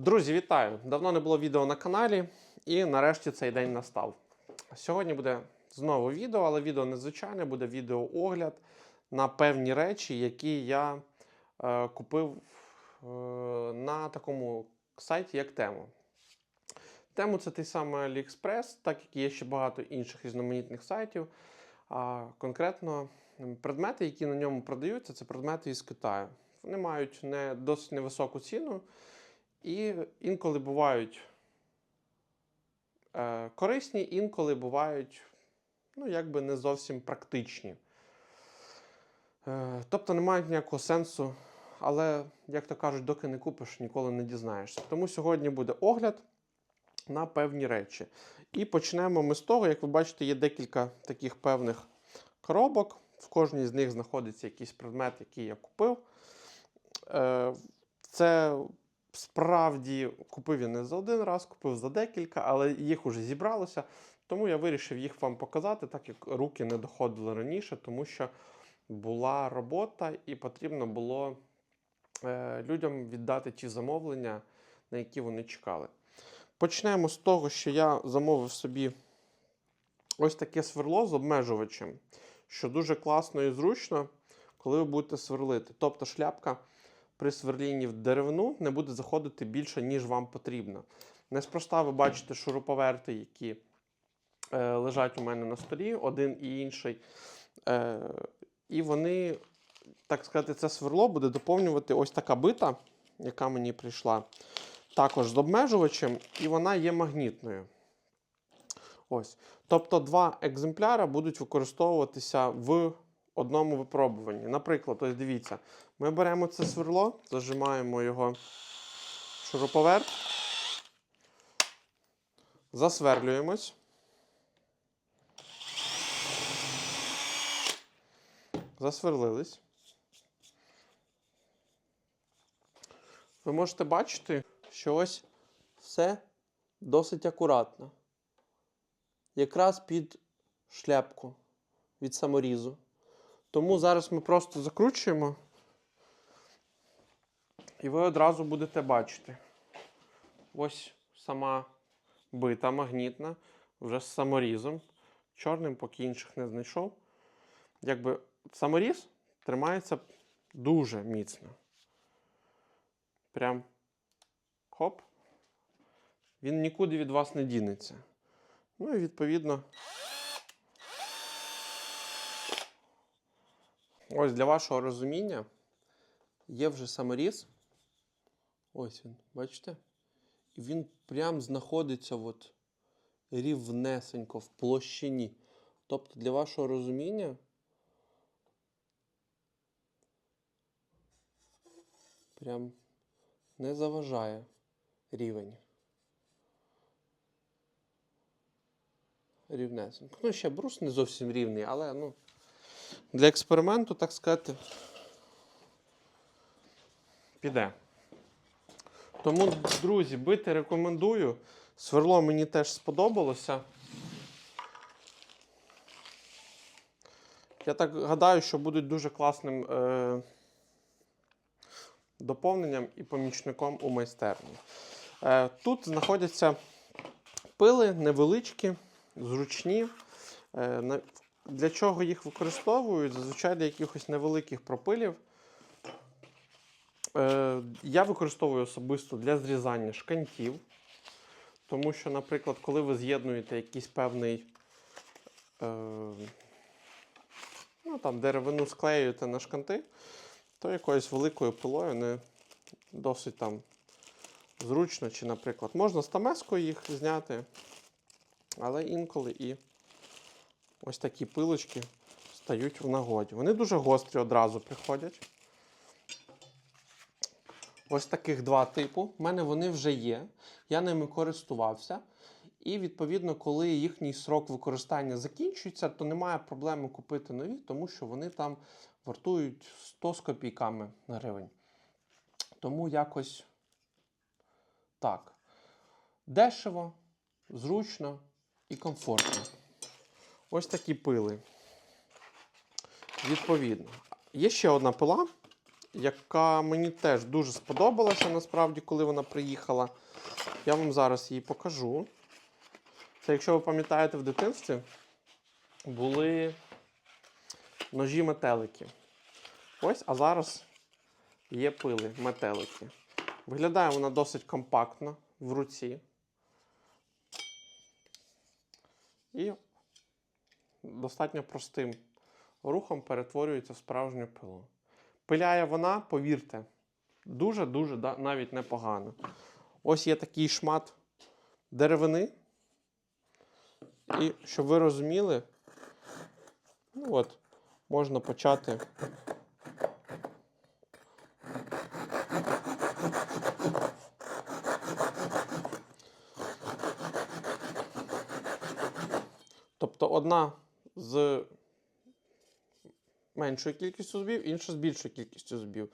Друзі, вітаю! Давно не було відео на каналі, і нарешті цей день настав. Сьогодні буде знову відео, але відео незвичайне, буде відеоогляд на певні речі, які я е, купив е, на такому сайті, як Тему. Тему це той самий AliExpress, так як є ще багато інших різноманітних сайтів. А конкретно предмети, які на ньому продаються, це предмети із Китаю. Вони мають не досить невисоку ціну. І інколи бувають е, корисні, інколи бувають, ну, якби не зовсім практичні. Е, тобто не мають ніякого сенсу, але, як то кажуть, доки не купиш, ніколи не дізнаєшся. Тому сьогодні буде огляд на певні речі. І почнемо ми з того, як ви бачите, є декілька таких певних коробок. В кожній з них знаходиться якийсь предмет, який я купив. Е, Це справді купив я не за один раз, купив за декілька, але їх уже зібралося. Тому я вирішив їх вам показати, так як руки не доходили раніше, тому що була робота і потрібно було е, людям віддати ті замовлення, на які вони чекали. Почнемо з того, що я замовив собі ось таке сверло з обмежувачем, що дуже класно і зручно, коли ви будете сверлити. Тобто шляпка при сверлінні в деревину не буде заходити більше, ніж вам потрібно. Неспроста ви бачите шуруповерти, які е, лежать у мене на столі, один і інший. Е, і вони, так сказати, це сверло буде доповнювати ось така бита, яка мені прийшла. Також з обмежувачем, і вона є магнітною. Ось. Тобто два екземпляри будуть використовуватися в одному випробуванні. Наприклад, ось дивіться, ми беремо це сверло, зажимаємо його в шуруповерт, засверлюємось. Засверлились. Ви можете бачити, що ось все досить акуратно. Якраз під шляпку від саморізу. Тому зараз ми просто закручуємо, і ви одразу будете бачити. Ось сама бита магнітна, вже з саморізом. Чорним, поки інших не знайшов. Якби саморіз тримається дуже міцно. Прям хоп. Він нікуди від вас не дінеться. Ну і відповідно. Ось для вашого розуміння є вже саморіз. Ось він, бачите? І він прям знаходиться от рівнесенько в площині. Тобто, для вашого розуміння. Прям не заважає рівень. Рівнесенько. Ну, ще брус не зовсім рівний, але ну, для експерименту, так сказати, піде. Тому, друзі, бити рекомендую. Сверло мені теж сподобалося. Я так гадаю, що будуть дуже класним е, доповненням і помічником у майстерні. Е, тут знаходяться пили невеличкі, зручні. Е, для чого їх використовують? Зазвичай для якихось невеликих пропилів. Е, я використовую особисто для зрізання шкантів. Тому що, наприклад, коли ви з'єднуєте якийсь певний е, ну, там, деревину склеюєте на шканти, то якоюсь великою пилою не досить там зручно. Чи, наприклад, можна стамескою їх зняти, але інколи і ось такі пилочки стають в нагоді. Вони дуже гострі одразу приходять. Ось таких два типу. У мене вони вже є. Я ними користувався. І відповідно, коли їхній срок використання закінчується, то немає проблеми купити нові, тому що вони там вартують 100 з копійками на гривень. Тому якось так. Дешево, зручно і комфортно. Ось такі пили. Відповідно. Є ще одна пила. яка мені теж дуже сподобалася насправді, коли вона приїхала. Я вам зараз її покажу. Це, якщо ви пам'ятаєте, в дитинстві були ножі метелики. Ось, а зараз є пили метелики. Виглядає вона досить компактно в руці. І достатньо простим рухом перетворюється в справжню пилу. Пиляє вона, повірте, дуже-дуже навіть непогано. Ось є такий шмат деревини. І щоб ви розуміли, ну от, можна почати. Тобто одна з меншою кількістю зубів, інша з більшою кількістю зубів.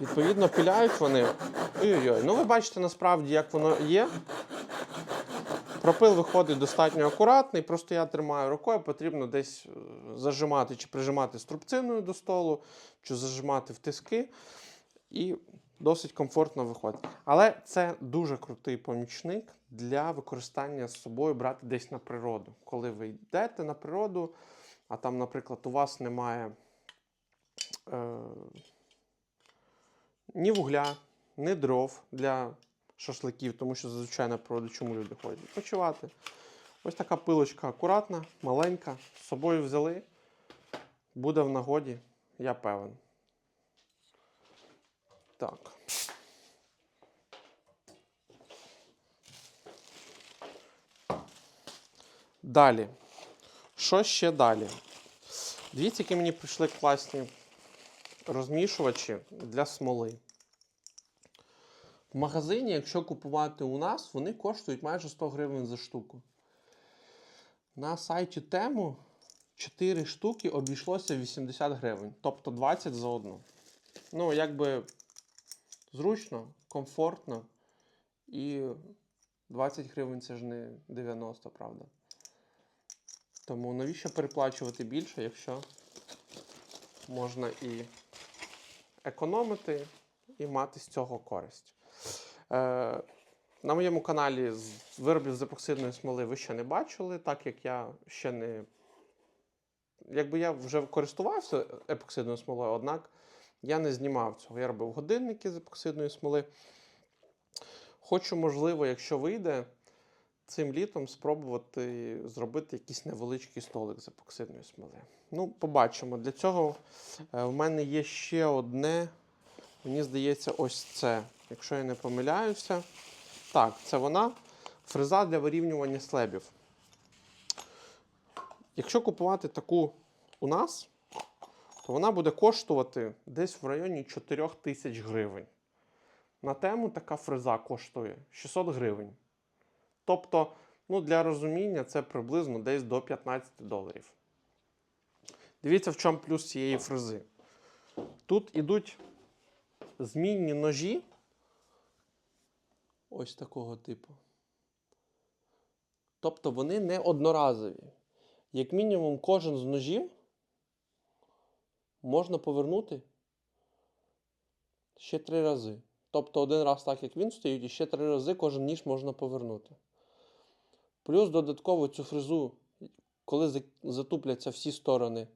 Відповідно, пиляють вони. Ой-ой-ой. Ну, ви бачите насправді, як воно є. Пропил виходить достатньо акуратний, просто я тримаю рукою, потрібно десь е, зажимати чи прижимати струбциною до столу, чи зажимати в тиски. І досить комфортно виходить. Але це дуже крутий помічник для використання з собою брати десь на природу. Коли ви йдете на природу, а там, наприклад, у вас немає е, ні вугля, ні дров для шашликів, тому що зазвичай на природу чому люди ходять? Відпочивати. Ось така пилочка акуратна, маленька. З собою взяли. Буде в нагоді, я певен. Так. Далі. Що ще далі? Дивіться, які мені прийшли класні розмішувачі для смоли. В магазині, якщо купувати у нас, вони коштують майже 100 гривень за штуку. На сайті Тему 4 штуки обійшлося 80 гривень, тобто 20 за одну. Ну, якби зручно, комфортно і 20 гривень це ж не 90, правда. Тому навіщо переплачувати більше, якщо можна і економити, і мати з цього користь. Е, на моєму каналі з виробів з епоксидної смоли ви ще не бачили, так як я ще не. Якби я вже користувався епоксидною смолою, однак я не знімав цього. Я робив годинники з епоксидної смоли. Хочу, можливо, якщо вийде, цим літом спробувати зробити якийсь невеличкий столик з епоксидної смоли. Ну, побачимо. Для цього е, в мене є ще одне. Мені здається, ось це. Якщо я не помиляюся. Так, це вона. Фреза для вирівнювання слебів. Якщо купувати таку у нас, то вона буде коштувати десь в районі 4 тисяч гривень. На тему така фреза коштує 600 гривень. Тобто, ну, для розуміння, це приблизно десь до 15 доларів. Дивіться, в чому плюс цієї фрези. Тут ідуть змінні ножі. Ось такого типу. Тобто вони не одноразові. Як мінімум, кожен з ножів можна повернути ще три рази. Тобто один раз так, як він стоїть, і ще три рази кожен ніж можна повернути. Плюс додатково цю фрезу, коли затупляться всі сторони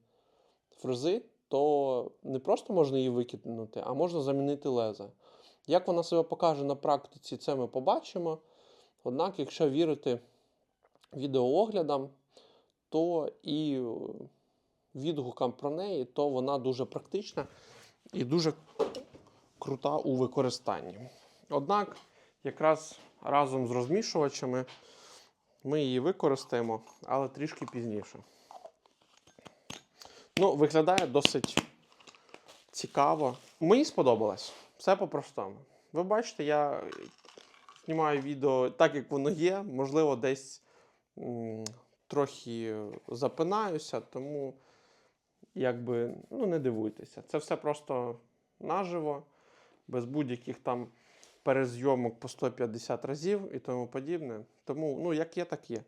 фрези, то не просто можна її викинути, а можна замінити леза. Як вона себе покаже на практиці, це ми побачимо. Однак, якщо вірити відеооглядам, то і відгукам про неї, то вона дуже практична і дуже крута у використанні. Однак, якраз разом з розмішувачами ми її використаємо, але трішки пізніше. Ну, виглядає досить цікаво. Мені сподобалось. Все по-простому. Ви бачите, я знімаю відео так, як воно є. Можливо, десь м, трохи запинаюся, тому якби ну, не дивуйтеся. Це все просто наживо, без будь-яких там перезйомок по 150 разів і тому подібне. Тому, ну, як є, так є.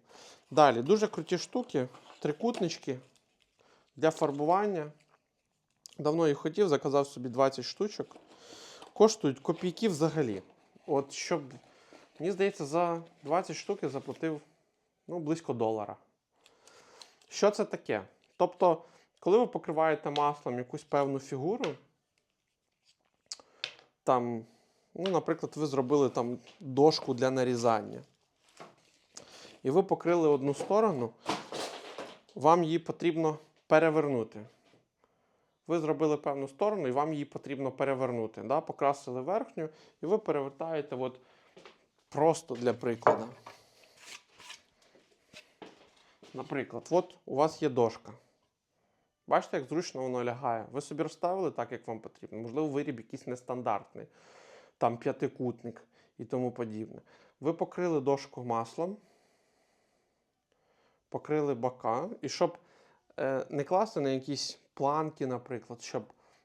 Далі, дуже круті штуки, трикутнички для фарбування. Давно їх хотів, заказав собі 20 штучок. Коштують копійки взагалі. От щоб, мені здається, за 20 штук я заплатив ну, близько долара. Що це таке? Тобто, коли ви покриваєте маслом якусь певну фігуру, там, ну, наприклад, ви зробили там дошку для нарізання. І ви покрили одну сторону, вам її потрібно перевернути. Ви зробили певну сторону, і вам її потрібно перевернути. Да? Покрасили верхню, і ви перевертаєте от просто для прикладу. Наприклад, от у вас є дошка. Бачите, як зручно воно лягає. Ви собі розставили так, як вам потрібно. Можливо, виріб якийсь нестандартний, там п'ятикутник і тому подібне. Ви покрили дошку маслом, покрили бока, і щоб е, не класти на якісь планки, наприклад, щоб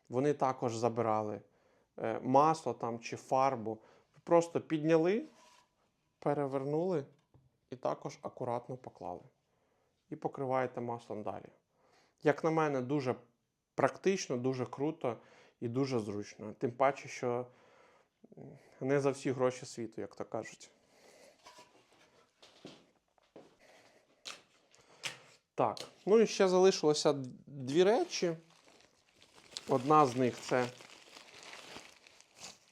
вони також забирали е, масло там чи фарбу. Ви просто підняли, перевернули і також акуратно поклали. І покриваєте маслом далі. Як на мене, дуже практично, дуже круто і дуже зручно. Тим паче, що не за всі гроші світу, як то кажуть. Так, ну і ще залишилося дві речі. Одна з них це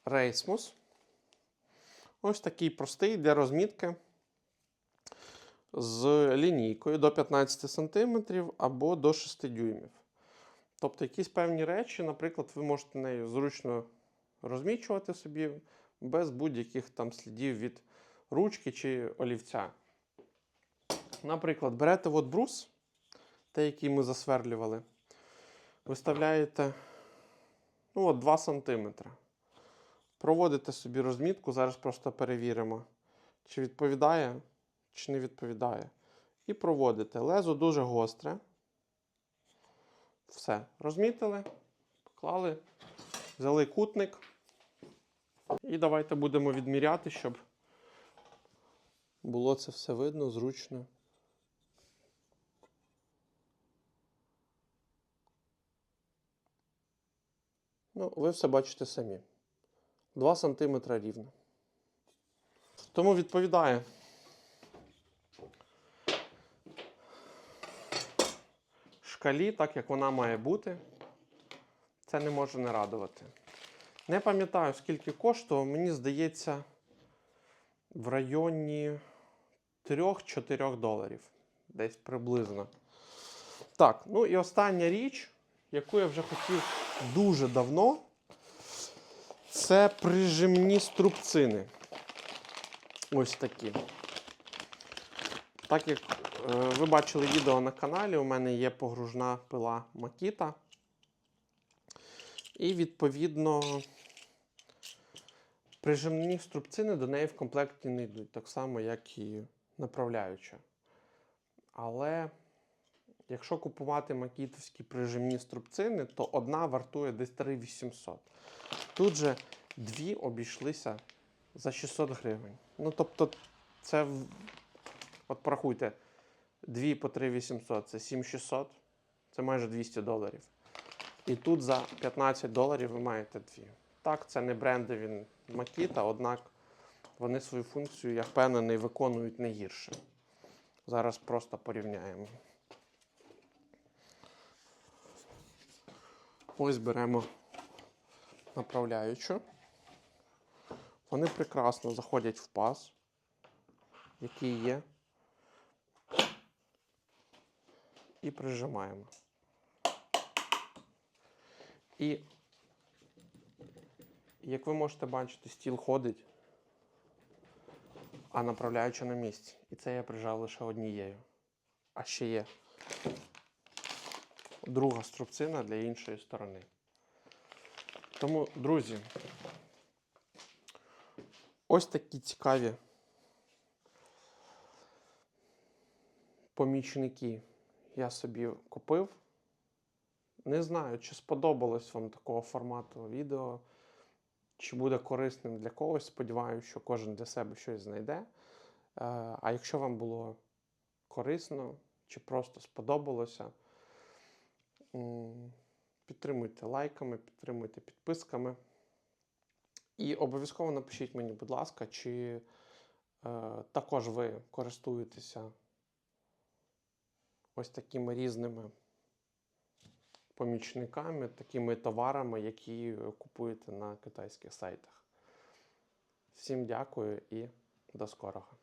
рейсмус. Ось такий простий для розмітки з лінійкою до 15 см або до 6 дюймів. Тобто якісь певні речі, наприклад, ви можете нею зручно розмічувати собі без будь-яких там слідів від ручки чи олівця. Наприклад, берете от брус, той, який ми засверлювали, виставляєте ну, от 2 см. Проводите собі розмітку, зараз просто перевіримо, чи відповідає, чи не відповідає. І проводите. Лезо дуже гостре. Все. Розмітили, поклали, взяли кутник. І давайте будемо відміряти, щоб було це все видно, зручно. Ну, ви все бачите самі. 2 см рівно. Тому відповідає. Шкалі, так як вона має бути, це не може не радувати. Не пам'ятаю, скільки коштував, мені здається, в районі 3-4 доларів. Десь приблизно. Так, ну і остання річ, яку я вже хотів дуже давно, це прижимні струбцини. Ось такі. Так як е, ви бачили відео на каналі, у мене є погружна пила Makita. І, відповідно, прижимні струбцини до неї в комплекті не йдуть, так само, як і направляюча. Але якщо купувати макітовські прижимні струбцини, то одна вартує десь 3800. Тут же дві обійшлися за 600 гривень. Ну, тобто, це, от порахуйте, дві по 3800 це 7600, це майже 200 доларів. І тут за 15 доларів ви маєте дві. Так, це не брендові Makita, однак вони свою функцію, я впевнений, виконують не гірше. Зараз просто порівняємо. Ось беремо направляючу. Вони прекрасно заходять в паз, який є. Прижимаємо. І, як ви можете бачити, стіл ходить, а направляюча на місці. І це я прижав лише однією. А ще є друга струбцина для іншої сторони. Тому, друзі, ось такі цікаві помічники я собі купив. Не знаю, чи сподобалось вам такого формату відео, чи буде корисним для когось. Сподіваюся, що кожен для себе щось знайде. Е, А якщо вам було корисно чи просто сподобалося, Підтримуйте лайками, підтримуйте підписками. І обов'язково напишіть мені, будь ласка, чи е, також ви користуєтеся ось такими різними помічниками, такими товарами, які купуєте на китайських сайтах. Всім дякую і до скорого.